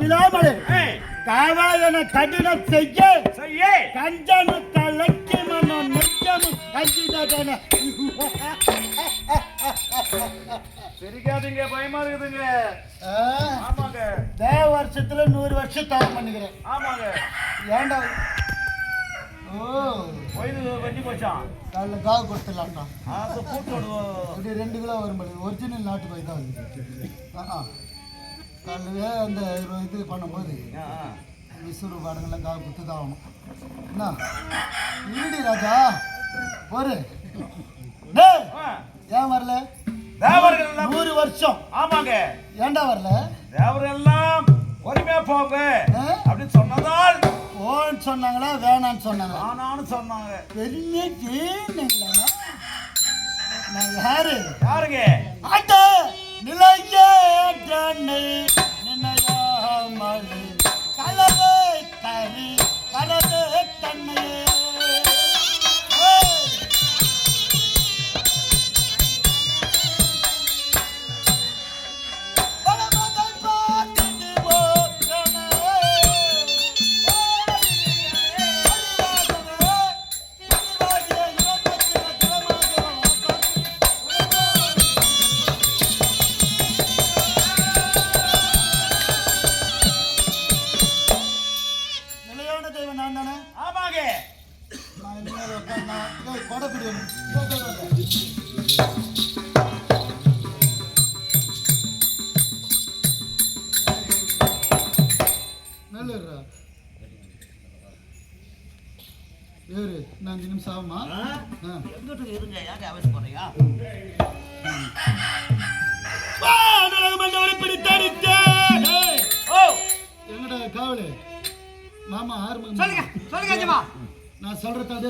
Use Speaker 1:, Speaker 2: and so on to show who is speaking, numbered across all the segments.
Speaker 1: விழாமலை. காவாயன கடின செய்ய.
Speaker 2: செய்யே.
Speaker 1: கஞ்சனு கலக்கி மனோ நெஞ்சமு அஞ்சிதன
Speaker 2: சிரிக்காதீங்க பயமா இருக்குதுங்க. ஆமாங்க.
Speaker 1: தேவ வருஷத்துல நூறு வருஷம் தவம் பண்ணுகிறேன்
Speaker 2: ஆமாங்க. போச்சான்
Speaker 1: காலைல காவு கொடுத்துடலாம்டா. ரெண்டு கிலோ வரும் ஒரிஜினல் நாட்டு கோய் தான் காலையிலே அந்த இது பண்ணும்போது விசுறு பாடங்கள்லாம் காவு கொடுத்து தான் ஆகணும் என்ன இருடி ராஜா ஒரு ஏன் வரல?
Speaker 2: தேவர்கள்
Speaker 1: நூறு வருஷம்.
Speaker 2: ஆமாங்க.
Speaker 1: ஏன்டா வரல?
Speaker 2: தேவர்கள் எல்லாம் பொறுமையா போங்க? அப்படின்னு சொன்னதால்
Speaker 1: ஓன்னு சொன்னாங்களா வேணான்னு சொன்னாங்களா?
Speaker 2: ஆனான்னு சொன்னாங்க.
Speaker 1: பெரிய ஜீனுங்களா நான் யாரு?
Speaker 2: யாருங்க?
Speaker 1: அட நிலையே நினையாமல் கலவே கரி கலவே தன்னை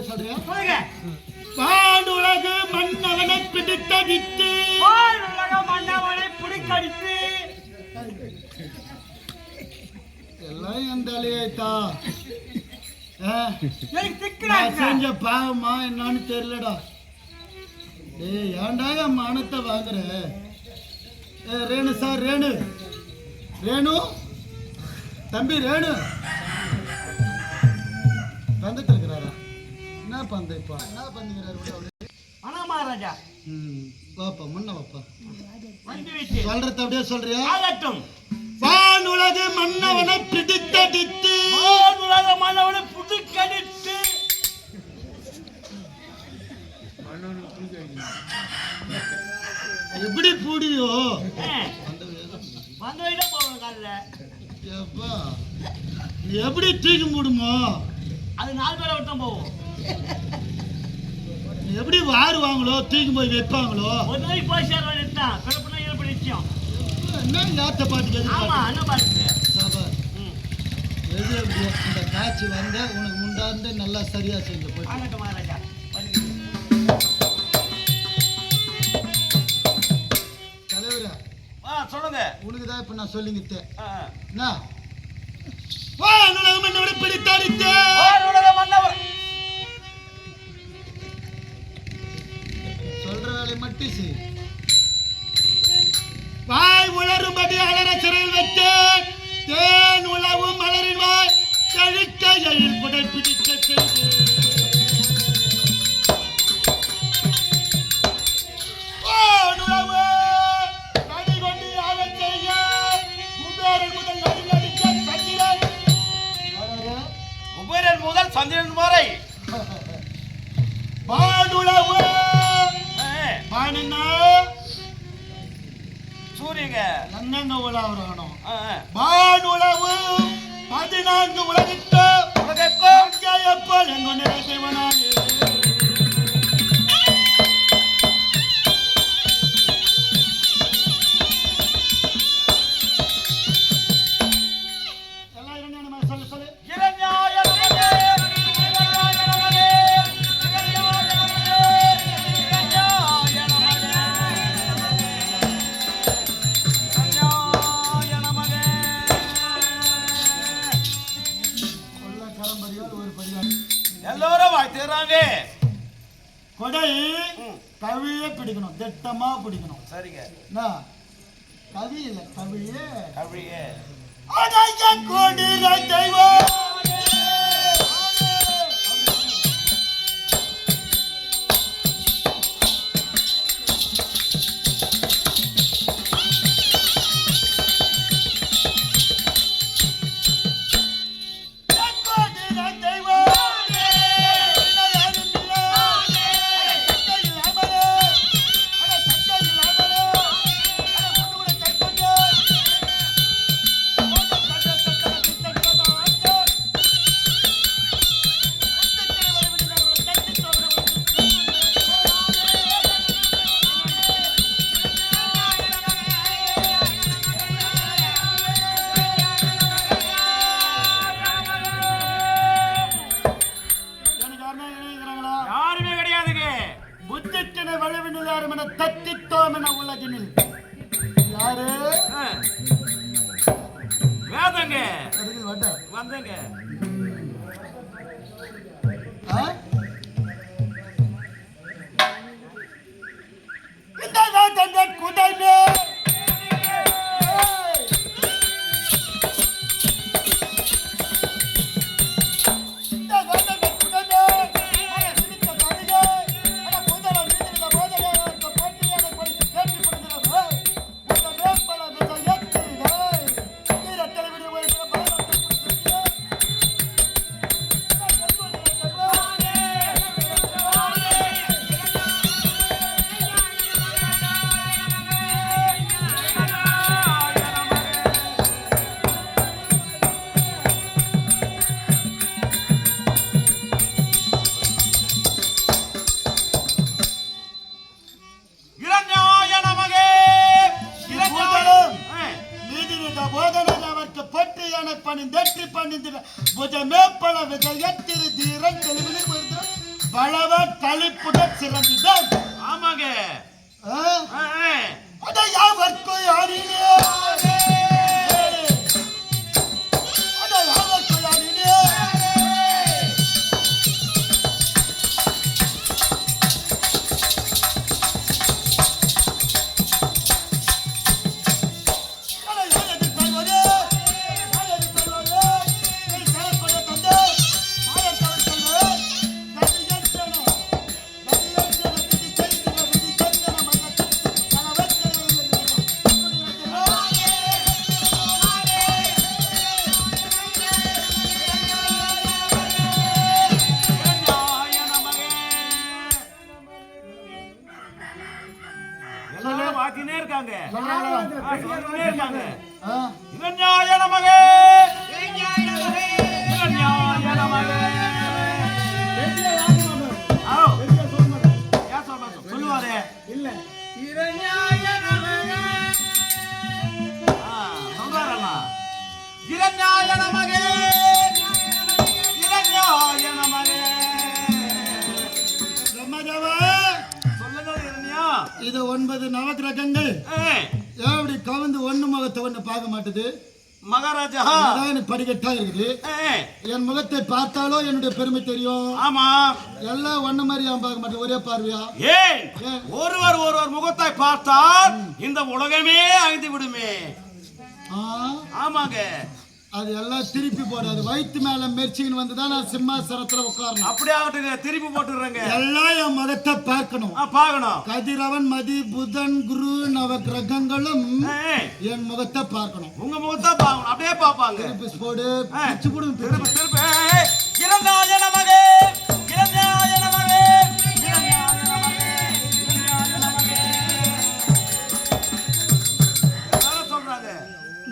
Speaker 1: சொல்றியா
Speaker 2: சொல்லுங்க.
Speaker 1: வானுலகு மன்னவனை பிடித்தடித்து.
Speaker 2: உலக மன்னவனை பிடிக்கடித்து
Speaker 1: எல்லாம் என்
Speaker 2: திக்கிறாங்க
Speaker 1: செஞ்ச பாவமா என்னன்னு தெரியலடா. டேய் ஏன்டா என் மானத்தை வாங்குற? ஏ ரேணு சார் ரேணு. ரேணு? தம்பி ரேணு. வந்துட்டு இருக்கிறாரா? என்ன பந்த இப்போ? என்ன பண்ணுகிறாரு?
Speaker 2: ஆனா மகாராஜா.
Speaker 1: ம். வாப்பா முன்ன வாப்பா. சொல்றத அப்படியே சொல்றியா?
Speaker 2: ஆகட்டும்.
Speaker 1: வானுலகு மன்னவனை பிடித்தடித்து.
Speaker 2: உலக மன்னவனை பிடிக்கடித்து
Speaker 1: எப்படி பூடியோ.
Speaker 2: வந்து போவேன் காலில்.
Speaker 1: எப்பா நீ எப்படி தூக்கி மூடுமோ?
Speaker 2: அது நாலு பேரை விட்டு தான் போவோம்.
Speaker 1: எப்படி வாருவாங்களோ தூக்கி போய் வைப்பாங்களோ
Speaker 2: போய் சேர வேண்டியதுதான் பிறப்புனா இருப்பு நிச்சயம்?
Speaker 1: என்ன யாத்த
Speaker 2: ஆமா என்ன ம்.
Speaker 1: எது இந்த காட்சி வந்த உனக்கு முண்டாந்து நல்லா சரியா செஞ்சு போய்
Speaker 2: ஆகட்டும் மகாராஜா.
Speaker 1: தலைவரா
Speaker 2: சொல்லுங்க.
Speaker 1: உனக்கு தான் இப்ப நான்
Speaker 2: ஆ.
Speaker 1: என்ன? வானுலகு வேலையை மட்டும் செய். வாய் உளரும்படி அலற சிறையில் வைத்து தேன் உழவும் மலரின் வாய் செழிக்க எழில் புடை பிடிக்க செய்து. முதல் சந்திரன்.
Speaker 2: வரை.
Speaker 1: வானுலவு வானுன்னா
Speaker 2: சூரியங்க
Speaker 1: என்னங்க உலாவரானோ
Speaker 2: ஆ, ஆ.
Speaker 1: வானுலவு பதினான்கு உலகிற்கு
Speaker 2: உலகெக்கும்
Speaker 1: அங்கேயப்பல் எங்கு நிறைந்தவனானே. கொடை கவியே பிடிக்கணும் திட்டமா பிடிக்கணும்.
Speaker 2: சரிங்க.
Speaker 1: கவி இல்ல கவியே. அடைய கொடிர தெய்வம்! பணிந்தெற்றி பணிந்திட புஜ மேற்பட விஜயத்திரு தீரன் தெளிவில் பலவ களிப்புடன் சிறந்திடம்.
Speaker 2: ஆமாங்க.
Speaker 1: அதை யாவர்க்கு யாரிலே இது ஒன்பது நவகிரகங்கள் எப்படி கவுந்து ஒண்ணு முகத்தை ஒண்ணு பார்க்க மாட்டுது?
Speaker 2: மகாராஜா.
Speaker 1: படிக்கட்டா இருக்குது. என் முகத்தை பார்த்தாலோ என்னுடைய பெருமை தெரியும்.
Speaker 2: ஆமா.
Speaker 1: எல்லாம் ஒண்ணு மாதிரி பார்க்க மாட்டேன் ஒரே பார்வையா?
Speaker 2: ஏய் ஒருவர் ஒருவர் முகத்தை பார்த்தால் இந்த உலகமே அழிந்து விடுமே. ஆமாங்க.
Speaker 1: அது எல்லாம் திருப்பி போடாது வயிற்று மேல மெர்ச்சின்னு வந்து தான் நான் சிம்மாசனத்துல உட்காரணும்.
Speaker 2: அப்படியே ஆகட்டுங்க திருப்பி போட்டுடுறேங்க.
Speaker 1: எல்லாம் என் முகத்தை பார்க்கணும்.
Speaker 2: பார்க்கணும்.
Speaker 1: கதிரவன் மதி புதன் குரு நவ கிரகங்களும் என் முகத்தை பார்க்கணும்.
Speaker 2: உங்க முகத்தை பார்க்கணும். அப்படியே பார்ப்பாங்க.
Speaker 1: திருப்பி போடு. பிச்சு போடும்
Speaker 2: திரும்ப திரும்ப ஏய், இறந்தாய நமகே இறந்தாய நமகே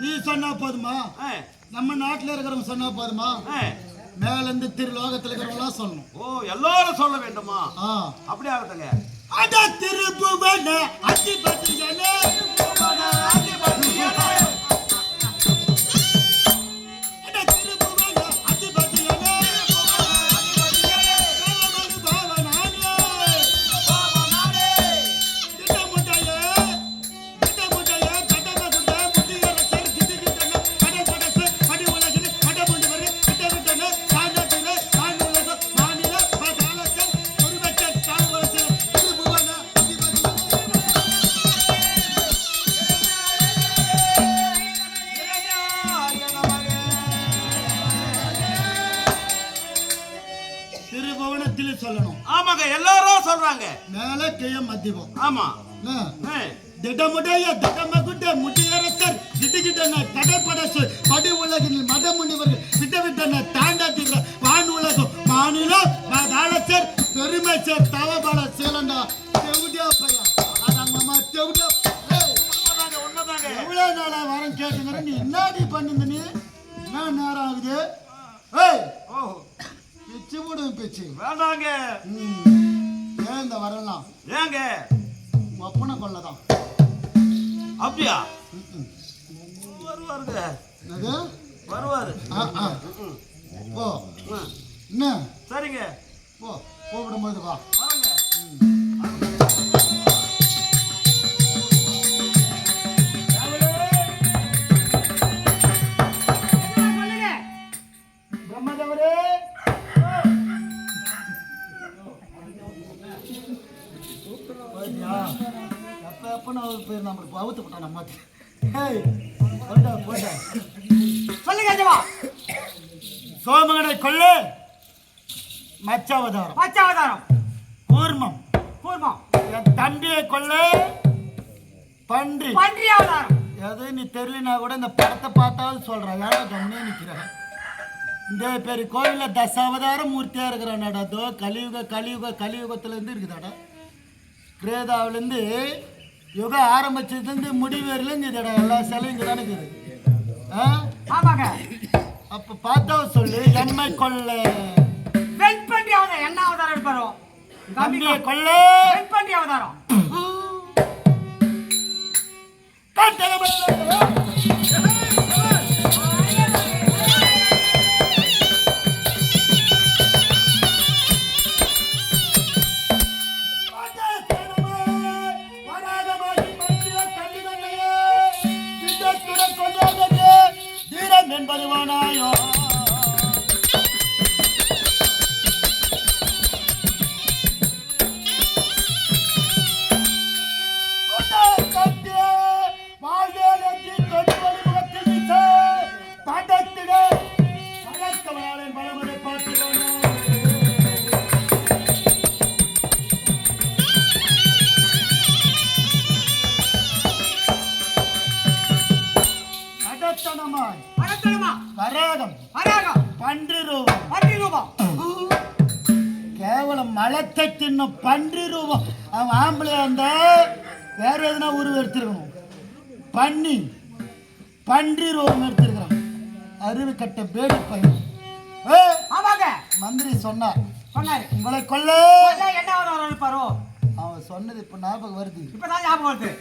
Speaker 1: நீ சொன்னா போதுமா? நம்ம நாட்டுல இருக்கிறவங்க சொன்னா போதுமா
Speaker 2: ஏய்,
Speaker 1: மேல இருந்து திரு லோகத்துல இருக்கிறவங்களாம் சொல்லணும்.
Speaker 2: ஓ எல்லாரும் சொல்ல வேண்டுமா?
Speaker 1: ஆ.
Speaker 2: அப்படி ஆகட்டுங்க
Speaker 1: அட திருப்புவன அதிபதியனே அட மத்தியம்
Speaker 2: ஆமா.
Speaker 1: திடமுடைய திடமகுட்ட முட்டியரசர் திடுகிட்டன கடைப்படசு படி உலகில் மதமுனிவர்கள் விட்டவிட்டன தாண்டாத்திர வான் உலகம் மாநிலம் தாளச்சர் பெருமை சேர் தவபல சேலண்டா தெவுடியா பையா. அதான் மாமா தெவுடியா எவ்வளவு நாளா வரம் கேட்டுங்கிற நீ என்னடி பண்ணுந்த நீ? என்ன நேரம் ஆகுது? ஏய்
Speaker 2: ஓ
Speaker 1: பிச்சு விடுவேன் பிச்சு.
Speaker 2: வேண்டாங்க.
Speaker 1: ஏன் இந்த வரலாம்.
Speaker 2: ஏங்க?
Speaker 1: ஒப்பனை கொள்ளதான்.
Speaker 2: அப்படியா. வருவாருங்க.
Speaker 1: என்னது?
Speaker 2: வருவாரு.
Speaker 1: ஓ. என்ன?
Speaker 2: சரிங்க.
Speaker 1: போ. கூப்பிடும்போது வா.
Speaker 2: வரங்க
Speaker 1: போயிட்டியா? எப்ப எப்ப நான் ஒரு பேர் நம்மளுக்கு அவுத்து விட்டான் நம்ம ஏய்
Speaker 3: சொல்லுங்க ஜவா
Speaker 1: சோமகனை கொள்ளு மச்சாவதாரம்.
Speaker 3: பச்சாவதாரம்
Speaker 1: கூர்மம்.
Speaker 3: கூர்மம்.
Speaker 1: என் தம்பியை கொள்ளு பன்றி.
Speaker 3: பன்றி அவதாரம்
Speaker 1: எது நீ தெரியலனா கூட இந்த படத்தை பார்த்தாவது சொல்கிறேன் ஏன்னா கம்மியே நிற்கிறேன் இந்த பேர் கோவிலில் தசாவதார மூர்த்தியாக இருக்கிறான்டா அதோ கலியுக கலியுக கலியுகத்துலேருந்து இருக்குதாடா. கிரேதாவிலேருந்து யுகம் ஆரம்பிச்சதுலேருந்து முடிவேரிலேருந்து இதுடா எல்லா சிலையும் இங்கே தானே ஆ?
Speaker 3: ஆமாங்க.
Speaker 1: அப்போ பார்த்தா சொல்லு எம்மை கொள்ள
Speaker 3: வெண் பன்றி அவதாரம் என்ன அவதாரம் எடுப்பாரோ
Speaker 1: தம்பியை கொள்ள
Speaker 3: வெண் பன்றி அவதாரம்.
Speaker 1: தின்னும் பன்றி ரூபம் அவன் ஆம்பளையா இருந்தா வேற எதுனா உருவம் எடுத்திருக்கணும். பன்னி. பன்றி ரூபம் எடுத்திருக்கிறான். அருவி கட்ட பேடி பையன்.
Speaker 3: ஆமாங்க.
Speaker 1: மந்திரி சொன்னார்
Speaker 3: சொன்னாரு.
Speaker 1: உங்களை கொல்ல.
Speaker 3: என்ன
Speaker 1: அவன் சொன்னது இப்ப ஞாபகம் வருது.
Speaker 3: இப்பதான் ஞாபகம் வருது.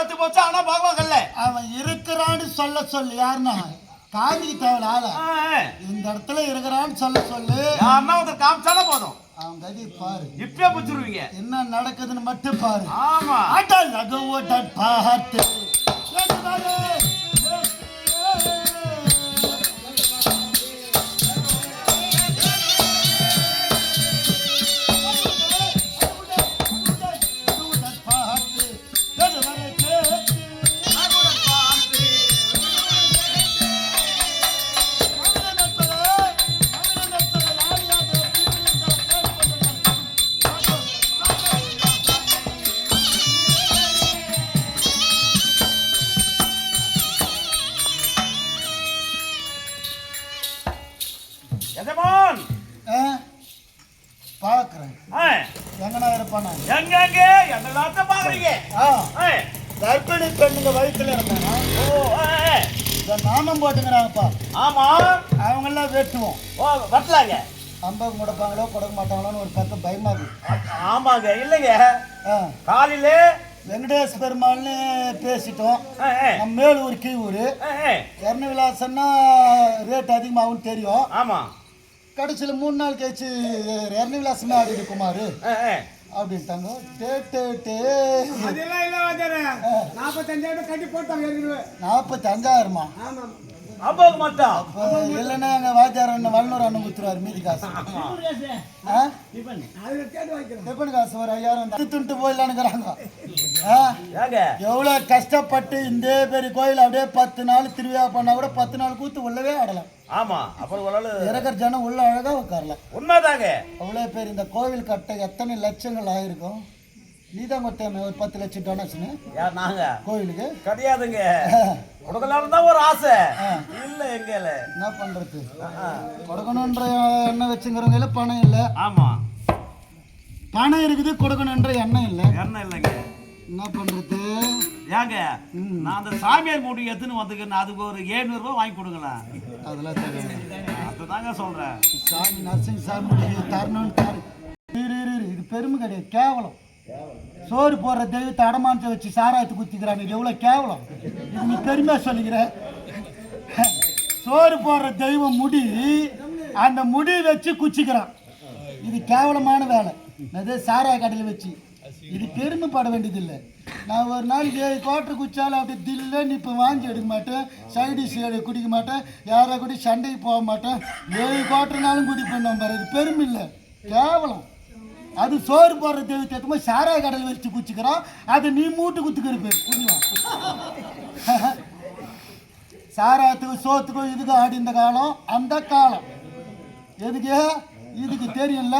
Speaker 1: செத்து
Speaker 2: போச்சு? ஆனா பகவான்
Speaker 1: அவன் இருக்கிறான்னு சொல்ல சொல்லு. யாருன்னா? காமிக்கு தேவை ஆள.
Speaker 2: ஆ,
Speaker 1: இந்த இடத்துல இருக்கிறான்னு சொல்ல சொல்லு.
Speaker 2: யாருன்னா ஒருத்தர் காமிச்சாலே போதும்.
Speaker 1: அவன் கதி பாரு.
Speaker 2: இப்பயே பிடிச்சிருவீங்க.
Speaker 1: என்ன நடக்குதுன்னு மட்டும் பாரு.
Speaker 2: ஆமா.
Speaker 1: அடல் பார்த்து பார்த்து
Speaker 2: ஏய்,
Speaker 1: கர்ப்பிணி பெண்ணுங்க வயிற்றுல இருந்தாங்க. இந்த நாமம் போட்டுங்கிறாங்கப்பா
Speaker 2: ஆமா.
Speaker 1: அவங்கெல்லாம் வெட்டுவோம்.
Speaker 2: ஓ வரலாங்க
Speaker 1: அம்பாக்கு முடப்பாங்களோ கொடுக்க மாட்டாங்களோன்னு ஒரு பக்கம் பயமா இருக்கு
Speaker 2: ஆமாங்க இல்லைங்க. காலையில
Speaker 1: வெங்கடேஷ் பெருமாள்னு பேசிட்டோம். நம்ம மேலூர் கீவூர். எர்ண விலாசம்னா ரேட் அதிகமாகும்னு தெரியும்.
Speaker 2: ஆமா.
Speaker 1: கடைசியில் மூணு நாள் கழிச்சு எர்ண விலாசமே ஆடிடு குமார்
Speaker 2: ஏய், ஏய்,
Speaker 1: அப்படின்ட்டாங்க. டே டே டே.
Speaker 3: அதெல்லாம் இல்ல வாத்தியாரே நாற்பத்தஞ்சாயிரம் கட்டி போட்டாங்க ஏற்கனவே.
Speaker 1: நாற்பத்தி அஞ்சாயிரமா
Speaker 3: ஆமாம்.
Speaker 2: அப்பாவுக்கு மட்டும்
Speaker 1: இப்போ இல்லைன்னா எங்கள் வாத்தியார் அண்ணன் வல்லுவர் அண்ணன் குத்துருவார் மீதி காசு. டிஃபன். காசு ஒரு ஐயாயிரம் தத்து துண்டு போயிடலான்னுங்கிறாங்க எவ்வளோ கஷ்டப்பட்டு இந்த பெரிய கோயில் அப்படியே பத்து நாள் திருவிழா பண்ணா கூட பத்து நாள் கூத்து உள்ளவே ஆடலாம்
Speaker 2: ஆமா அப்புறம் ஒரு
Speaker 1: இறக்குற ஜனம் உள்ள அழகா உட்காரலாம்
Speaker 2: உண்மைதாங்க.
Speaker 1: அவ்வளோ பேர் இந்த கோவில் கட்ட எத்தனை லட்சங்கள் ஆயிருக்கும்? நீதான் கொடுத்தேன் ஒரு பத்து லட்சம் டொனேஷனு
Speaker 2: யார் நாங்க.
Speaker 1: கோவிலுக்கு
Speaker 2: கிடையாதுங்க. கொடுக்கலாம்னு தான் ஒரு ஆசை. இல்ல எங்கல
Speaker 1: என்ன பண்றது? கொடுக்கணுன்ற எண்ணம் வச்சுங்கிறவங்க பணம் இல்லை.
Speaker 2: ஆமா.
Speaker 1: பணம் இருக்குது கொடுக்கணுன்ற எண்ணம் இல்லை.
Speaker 2: என்ன இல்லைங்க.
Speaker 1: என்ன பண்றது?
Speaker 2: ஏங்க நான் அந்த சாமியார் மூடி எடுத்துன்னு வந்துக்கிறேன். அதுக்கு ஒரு 700 ரூபாய் வாங்கி கொடுங்களேன்.
Speaker 1: அதெல்லாம் தெரியாது
Speaker 2: அதுதாங்க சொல்றேன்.
Speaker 1: சாமி நரசிங்க சாமி தரணும்னு தாரு. இது பெருமை கிடையாது. கேவலம். சோறு போடுற தெய்வத்தை அடமானத்தை வச்சு சாராயத்தை குத்திக்கிறாங்க இது எவ்வளோ கேவலம்? இது நீ பெருமையாக சொல்லிக்கிற சோறு போடுற தெய்வம் முடி அந்த முடி வச்சு குச்சிக்கிறான். இது கேவலமான வேலை. அதே சாராய கடையில் வச்சு. இது பெருமைப்பட வேண்டியதில்லை. நான் ஒரு நாளைக்கு ஏழு குவாட்டர் குச்சாலும் அப்படி தில்லுன்னு இப்போ வாங்கி எடுக்க மாட்டேன். சைடிஷ் குடிக்க மாட்டேன். யாரை கூட சண்டைக்கு போக மாட்டேன். ஏழு குவாட்டர்னாலும் குடிப்பேன் நம்பர் இது பெருமை இல்லை. கேவலம். அது சோறு போடுற தெய்வத்தை எடுத்து சாராய கடையில் வச்சு குச்சிக்கிறான். அதை நீ மூட்டு குத்துக்கிறப்ப பேர். புரியுமா சாராயத்துக்கும் சோத்துக்கும் இதுக்கு ஆடி இந்த காலம் அந்த காலம். எதுக்கு? இதுக்கு தெரியல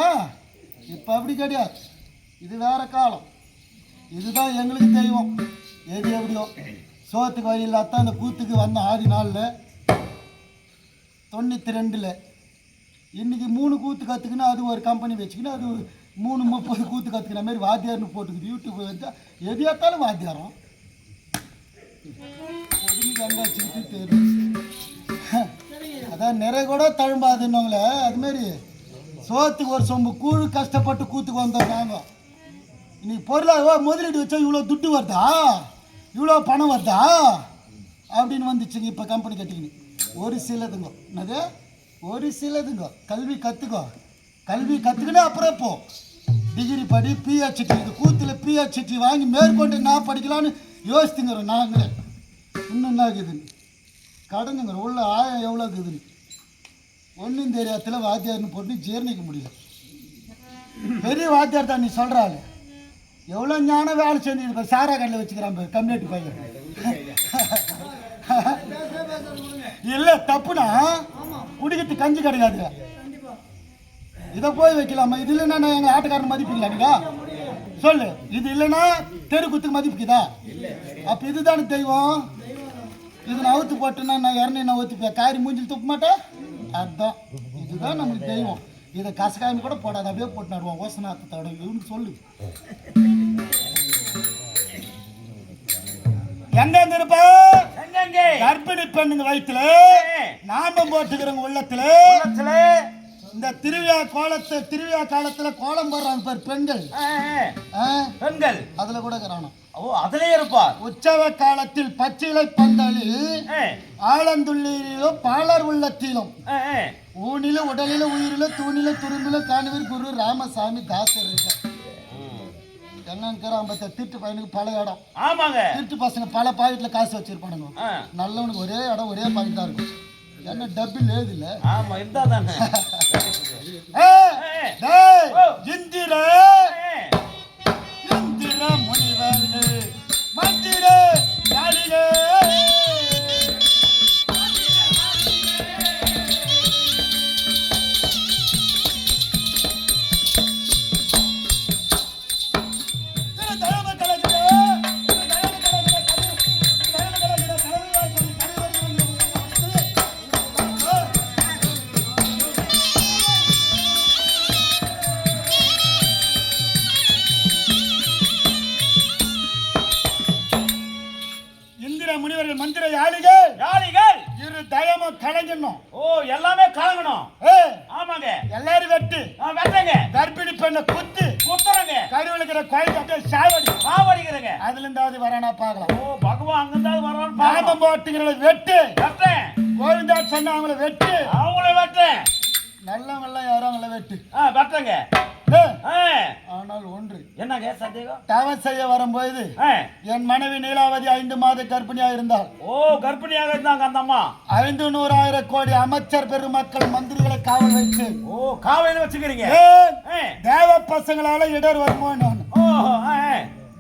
Speaker 1: இப்போ அப்படி கிடையாது. இது வேற காலம். இதுதான் எங்களுக்கு தெய்வம். எது எப்படியோ? சோத்துக்கு வழி இல்லாதான் அந்த கூத்துக்கு வந்த ஆதி நாளில் தொண்ணூற்றி ரெண்டில் இன்றைக்கி மூணு கூத்து கற்றுக்கினா அது ஒரு கம்பெனி வச்சுக்கினா அது ஒரு மூணு முப்பது கூத்து கற்றுக்கிற மாதிரி வாத்தியார்னு போட்டுக்குது. யூடியூப் வச்சா எது வாத்தியாரம். வச்சுக்கிட்டு தெரியும் அதான் நிறைய கூட தழும்பாதுன்னவங்களே அதுமாரி சோத்துக்கு ஒரு சொம்பு கூழ் கஷ்டப்பட்டு கூத்துக்கு வந்தோம் நாங்கள் இன்னைக்கு பொருளாக முதலீடு வச்சா இவ்வளோ துட்டு வருதா? இவ்வளோ பணம் வருதா? அப்படின்னு வந்துச்சுங்க இப்போ கம்பெனி கட்டிக்கின்னு. ஒரு சிலதுங்க. என்னது? ஒரு சிலதுங்க. கல்வி கற்றுக்கோ கல்வி கற்றுக்கினா அப்புறம் போ. டிகிரி படி பிஹெச்டி இது கூத்தில் பிஹெச்டி வாங்கி மேற்கொண்டு நான் படிக்கலான்னு யோசித்துங்கிறோம் நாங்களே. இன்னும் என்ன இருக்குதுன்னு கடனுங்கிற உள்ள ஆயம் எவ்வளோ இருக்குதுன்னு ஒன்றும் தெரியாதல வாத்தியார்னு போட்டு ஜீரணிக்க முடியல. பெரிய வாத்தியார் தான் நீ சொல்கிறாள் எவ்வளோ ஞான வேலை செஞ்சுட்டு சாரா கடையில் வச்சுக்கிறான் கம்யூனிட்டி பையன். இல்லை தப்புனா குடிக்கிட்டு கஞ்சி கிடையாது இதை போய் வைக்கலாமா? இது இல்லைன்னா நான் எங்கள் ஆட்டுக்காரன் மதிப்பீங்களா நீங்க சொல்லு. இது இல்லைன்னா தெருக்குத்துக்கு மதிப்புக்குதா? அப்போ இதுதானே தெய்வம். இது நான் அவுத்து போட்டுன்னா நான் இறந்து நான் ஊற்றிப்பேன் காரி மூஞ்சில் துப்ப மாட்டேன்? அதுதான் இதுதான் நமக்கு தெய்வம். இதை கசகாயம் கூட போடாது அப்படியே போட்டு நடுவோம். ஓசனாத்தோட இவனுக்கு சொல்லு. எங்க இருப்ப?
Speaker 2: எங்கெங்க?
Speaker 1: கர்ப்பிணி பெண்ணுங்க வயிற்றுல நாமம் போட்டுக்கிறவங்க உள்ளத்துல. இந்த திருவிழா கோலத்தை திருவிழா காலத்துல கோலம் போடுறாங்க பாரு பெண்கள்.
Speaker 2: பெண்கள்.
Speaker 1: அதுல கூட இருக்கிறானோ?
Speaker 2: ஓ அதுலயே இருப்பார்.
Speaker 1: உற்சவ காலத்தில் பச்சிலை பந்தலில்
Speaker 2: ஆ,
Speaker 1: ஆழந்துள்ளீரிலும் பாலர் உள்ளத்திலும். ஊனிலும் உடலிலும் உயிரிலும் தூணிலும் துரும்பிலும் காணுவீர் குரு ராமசாமி தாசர் இருக்க என்னன்னு ஐம்பத்தி திருட்டு பையனுக்கு பல இடம்.
Speaker 2: ஆமாங்க.
Speaker 1: திருட்டு பசங்க பல பாக்கெட்ல காசு வச்சிருப்பானுங்க. நல்லவனுக்கு ஒரே இடம் ஒரே பாக்கெட் தான் இருக்கும். என்ன டப்பு லேது இல்ல?
Speaker 2: ஆமா இருந்தா தானே
Speaker 1: இந்திர. இந்திர முனிவர்கள் மந்திர யாழிலே. வரானா பார்க்கலாம்.
Speaker 2: ஓ பகவான் அங்கிருந்தாவது வர்றான்னு பாருங்க
Speaker 1: நாமம் போட்டுங்கிறத வெட்டு.
Speaker 2: வெட்டேன்
Speaker 1: கோவிந்தா சொன்ன அவங்கள வெட்டு.
Speaker 2: அவங்கள வெட்டேன்
Speaker 1: நல்லவங்களாம் யாரும் அவங்கள வெட்டு.
Speaker 2: ஆ வெட்டுங்க.
Speaker 1: ஆனால் ஒன்று.
Speaker 2: என்னங்க சந்தேகம்?
Speaker 1: தவம் செய்ய வரும்போது என் மனைவி நீலாவதி ஐந்து மாத கர்ப்பிணியாக இருந்தால்
Speaker 2: ஓ கர்ப்பிணியாக இருந்தாங்க அந்த அம்மா.
Speaker 1: ஐந்து நூறாயிரம் கோடி அமைச்சர் பெருமக்கள் மந்திரிகளை காவல் வைத்து.
Speaker 2: ஓ காவையில வச்சுக்கிறீங்க?
Speaker 1: தேவ பசங்களால இடர் வருமோ நான்
Speaker 2: ஓ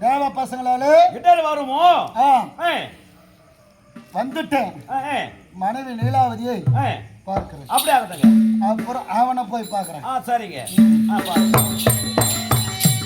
Speaker 1: தேவ பசங்களால
Speaker 2: இடர் வருமோ?
Speaker 1: வந்துட்டேன். மனைவி நீலாவதியை பார்க்கிறேன்.
Speaker 2: அப்படி ஆகட்டுங்க
Speaker 1: அப்புறம் அவனை போய் பார்க்கிறேன்.
Speaker 2: ஆ சரிங்க. ஆ